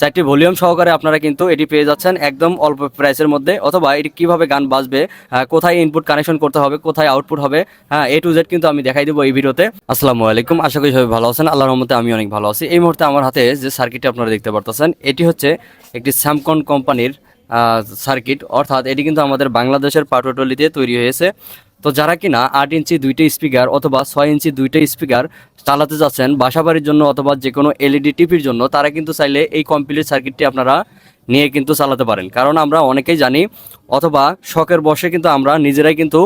চারটি ভলিউম সহকারে আপনারা কিন্তু এটি পেয়ে যাচ্ছেন একদম অল্প প্রাইসের মধ্যে। অথবা এটি কীভাবে গান বাজবে কোথায় ইনপুট কানেকশন করতে হবে, কোথায় আউটপুট হবে হ্যাঁ এ টু জেড কিন্তু আমি দেখাই দেবো এই ভিডিওতে। আসসালামু আলাইকুম, আশা করি সবাই ভালো আছেন। আল্লাহর মতে আমি অনেক ভালো আছি। এই মুহূর্তে আমার হাতে যে সার্কিটটি আপনারা দেখতে পারতেছেন, এটি হচ্ছে একটি স্যামকন কোম্পানির সার্কিট অর্থাৎ এটি কিন্তু আমাদের বাংলাদেশের পাটোটলিতে তৈরি হয়েছে। তো যারা কিনা আট ইঞ্চি দুইটা স্পিকার অথবা ছয় ইঞ্চি দুইটা স্পিকার চালাতে যাচ্ছেন, বাসাবাড়ির জন্য অথবা যে কোনো এলইডি টিভির জন্য, তারা কিন্তু চাইলে এই কমপ্লিট সার্কিটটি আপনারা নিয়ে কিন্তু চালাতে পারেন। কারণ আমরা অনেকেই জানি অথবা শখের বসে কিন্তু আমরা নিজেরাই কিন্তু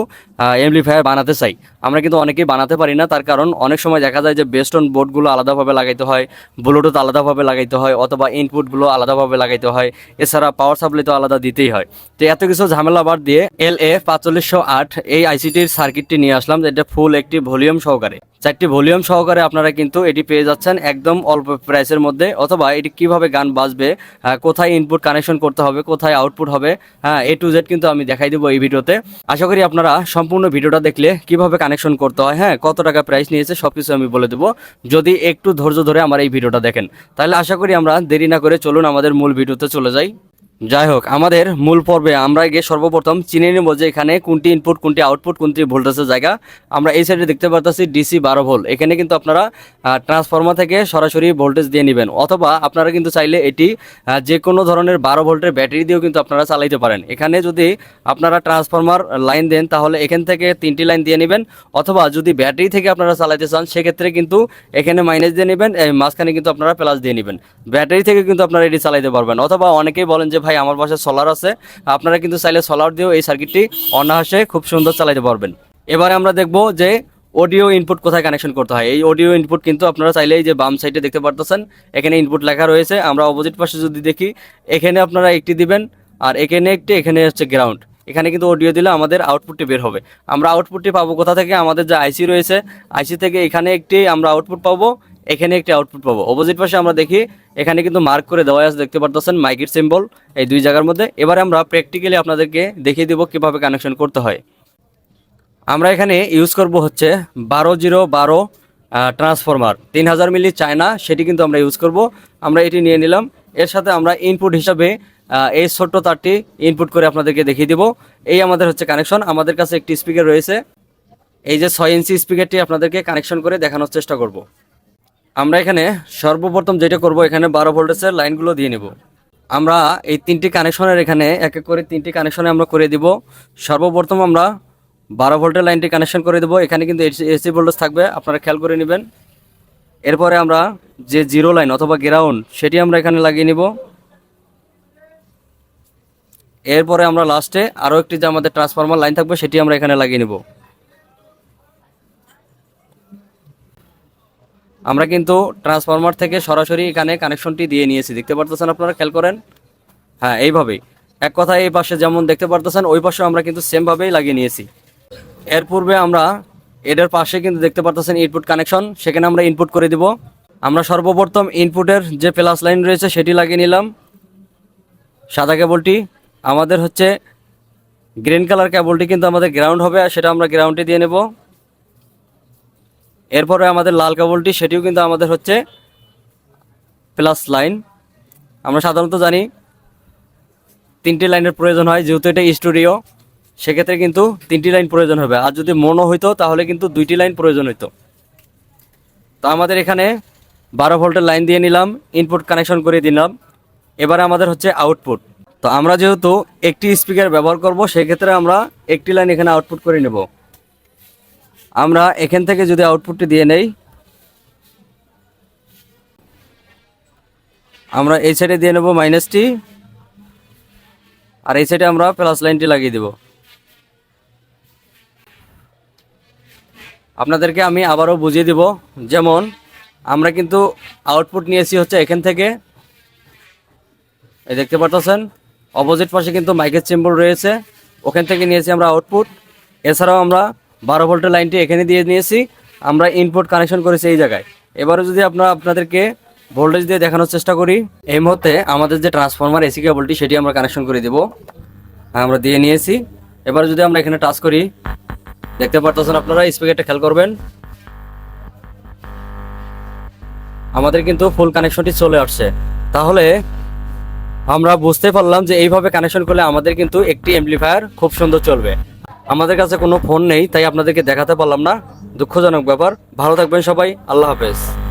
এমপ্লিফায়ার বানাতে চাই। আমরা কিন্তু অনেকেই বানাতে পারি না, তার কারণ অনেক সময় দেখা যায় যে বেস্টন বোর্ডগুলো আলাদাভাবে লাগাইতে হয়, ব্লুটুথ আলাদাভাবে লাগাইতে হয়, অথবা ইনপুটগুলো আলাদাভাবে লাগাইতে হয়, এছাড়া পাওয়ার সাপ্লাই তো আলাদা দিতেই হয়। তো এত কিছু ঝামেলা বাদ দিয়ে এল এ পাঁচচল্লিশশো আট এই আইসিটির সার্কিটটি নিয়ে আসলাম, যেটা ফুল একটি ভলিউম সহকারে। চারটি ভলিউম সহকারে আপনারা কিন্তু এটি পেয়ে যাচ্ছেন একদম অল্প প্রাইসের মধ্যে, অথবা এটি কীভাবে গান বাজবে কোথায় ইনপুট কানেকশন করতে হবে, কোথায় আউটপুট হবে হ্যাঁ এ টু জেড কিন্তু আমি দেখাই দেবো এই ভিডিওতে। আশা করি আপনারা সম্পূর্ণ ভিডিওটা দেখলে কীভাবে কানেকশন করতে হয় হ্যাঁ কত টাকা প্রাইস নিয়েছে সব কিছু আমি বলে দেবো। যদি একটু ধৈর্য ধরে আমার এই ভিডিওটা দেখেন, তাহলে আশা করি আমরা দেরি না করে চলুন আমাদের মূল ভিডিওতে চলে যাই। যাই হোক, আমাদের মূল পর্বে আমরা গিয়ে সর্বপ্রথম চিনে নেব যে এখানে কোনটি ইনপুট কোনটি আউটপুট কোনটি ভোল্টেজের জায়গা। আমরা এই সাইডে দেখতে পারতেছি ডিসি বারো ভোল্ট এখানে কিন্তু আপনারা ট্রান্সফর্মার থেকে সরাসরি ভোল্টেজ দিয়ে নেবেন। অথবা আপনারা কিন্তু চাইলে এটি যে কোনো ধরনের বারো ভোল্টের ব্যাটারি দিয়েও কিন্তু আপনারা চালাইতে পারেন। এখানে যদি আপনারা ট্রান্সফর্মার লাইন দেন, তাহলে এখান থেকে তিনটি লাইন দিয়ে নেবেন। অথবা যদি ব্যাটারি থেকে আপনারা চালাইতে চান, সেক্ষেত্রে কিন্তু এখানে মাইনাস দিয়ে নেবেন মাঝখানে কিন্তু আপনারা প্লাস দিয়ে নেবেন। ব্যাটারি থেকে কিন্তু আপনারা এটি চালাইতে পারবেন। অথবা অনেকেই বলেন যে, ভাই আমার বাসায় সোলার আছে। আপনারা কিন্তু চাইলে সোলার দিয়েও এই সার্কিটটি অনায়াসে খুব সুন্দর চালাইতে পারবেন। এবারে আমরা দেখব যে অডিও ইনপুট কোথায় কানেকশন করতে হয়। এই অডিও ইনপুট কিন্তু আপনারা চাইলে এই যে বাম সাইডে দেখতে পারতেছেন, এখানে ইনপুট লেখা রয়েছে। আমরা অপোজিট পাশে যদি দেখি, এখানে আপনারা একটি দিবেন আর এখানে একটি, এখানে হচ্ছে গ্রাউন্ড এখানে কিন্তু অডিও দিলে আমাদের আউটপুটটি বের হবে। আমরা আউটপুটটি পাবো কোথা থেকে? আমাদের যে আইসি রয়েছে আইসি থেকে এখানে একটি আমরা আউটপুট পাবো। এখানে একটি আউটপুট পাবো। অপোজিট পাশে আমরা দেখি, এখানে কিন্তু মার্ক করে দেওয়া আছে, দেখতে পারতেছেন? মাইকের সিম্বল এই দুই জায়গার মধ্যে। এবারে আমরা প্র্যাকটিক্যালি আপনাদেরকে দেখিয়ে দেবো কীভাবে কানেকশন করতে হয়। আমরা এখানে ইউজ করব হচ্ছে বারো জিরো বারো ট্রান্সফরমার তিন হাজার মিলি চায়না, সেটি কিন্তু আমরা ইউজ করব। আমরা এটি নিয়ে নিলাম। এর সাথে আমরা ইনপুট হিসাবে এই ছোট্ট তারটি ইনপুট করে আপনাদেরকে দেখিয়ে দিব। এই আমাদের হচ্ছে কানেকশন আমাদের কাছে একটি স্পিকার রয়েছে। এই যে ছয় ইঞ্চি স্পিকারটি আপনাদেরকে কানেকশন করে দেখানোর চেষ্টা করব। আমরা এখানে সর্বপ্রথম যেটা করব, এখানে বারো ভোল্টেজের লাইনগুলো দিয়ে নেব। আমরা এই তিনটি কানেকশনের এখানে এক এক করে তিনটি কানেকশনে আমরা করে দিব। সর্বপ্রথম আমরা বারো ভোল্টের লাইনটি কানেকশন করে দেবো। এখানে কিন্তু এসি ভোল্টেজ থাকবে, আপনারা খেয়াল করে নেবেন। এরপরে আমরা যে জিরো লাইন অথবা গ্রাউন্ড সেটি আমরা এখানে লাগিয়ে নিব। এরপরে আমরা লাস্টে আরও একটি যে আমাদের ট্রান্সফরমার লাইন থাকবে, সেটি আমরা এখানে লাগিয়ে নিব। আমরা কিন্তু ট্রান্সফরমার থেকে সরাসরি এখানে কানেকশনটি দিয়ে নিয়েছি। দেখতে পারতেছেন আপনারা? খেয়াল করেন? হ্যাঁ এইভাবেই। এক কথায় এই পাশে যেমন দেখতে পারতেছেন, ওই পাশে আমরা কিন্তু সেমভাবেই লাগিয়ে নিয়েছি। এর পূর্বে আমরা এটার পাশে কিন্তু দেখতে পারতেছেন ইনপুট কানেকশন সেখানে আমরা ইনপুট করে দিব। আমরা সর্বপ্রথম ইনপুটের যে প্লাস লাইন রয়েছে, সেটি লাগিয়ে নিলাম। সাদা কেবলটি আমাদের হচ্ছে গ্রিন কালার কেবলটি কিন্তু আমাদের গ্রাউন্ড হবে, আর সেটা আমরা গ্রাউন্ডে দিয়ে নেব। এরপরে আমাদের লাল কেবলটি, সেটিও কিন্তু আমাদের হচ্ছে প্লাস লাইন আমরা সাধারণত জানি তিনটি লাইনের প্রয়োজন হয়, যেহেতু এটা স্টুডিও সেক্ষেত্রে কিন্তু তিনটি লাইন প্রয়োজন হবে। আর যদি মনো হইতো, তাহলে কিন্তু দুইটি লাইন প্রয়োজন হইতো। তো আমাদের এখানে বারো ভোল্টের লাইন দিয়ে নিলাম ইনপুট কানেকশন করে দিলাম। এবারে আমাদের হচ্ছে আউটপুট তো আমরা যেহেতু একটি স্পিকার ব্যবহার করব, সেক্ষেত্রে আমরা একটি লাইন এখানে আউটপুট করে নেব। আমরা এখান থেকে যদি আউটপুটটি দিয়ে নেই, আমরা এই সাইডে দিয়ে নেব মাইনাসটি আর এই সাইডে আমরা প্লাস লাইনটি লাগিয়ে দেব। আপনাদেরকে আমি আবারও বুঝিয়ে দিব, যেমন আমরা কিন্তু আউটপুট নিয়েছি হচ্ছে এখান থেকে। এই দেখতে পারতেছেন? অপোজিট পাশে কিন্তু মাইকের চেম্বল রয়েছে। ওখান থেকে নিয়েছি আমরা আউটপুট এছাড়াও আমরা বারো ভোল্টের লাইনটি এখানে দিয়ে নিয়েছি। আমরা ইনপুট কানেকশন করেছি এই জায়গায়। এবারে যদি আপনারা আপনাদেরকে ভোল্টেজ দিয়ে দেখানোর চেষ্টা করি, এই মুহূর্তে আমাদের যে ট্রান্সফর্মার এসি কেবলটি সেটি আমরা কানেকশন করে দেব। আমরা দিয়ে নিয়েছি। এবারে যদি আমরা এখানে টাচ করি, দেখতে পারতেছেন আপনারা স্পিকারটা খেয়াল করবেন। আমাদের কিন্তু ফুল কানেকশনটি চলে আসছে। তাহলে আমরা বুঝতে পারলাম যে এইভাবে কানেকশন করলে আমাদের কিন্তু একটি এমপ্লিফায়ার খুব সুন্দর চলবে। আমাদের কাছে কোনো ফোন নেই, তাই আপনাদেরকে দেখাতে পারলাম না। দুঃখজনক ব্যাপার। ভালো থাকবেন সবাই। আল্লাহ হাফেজ।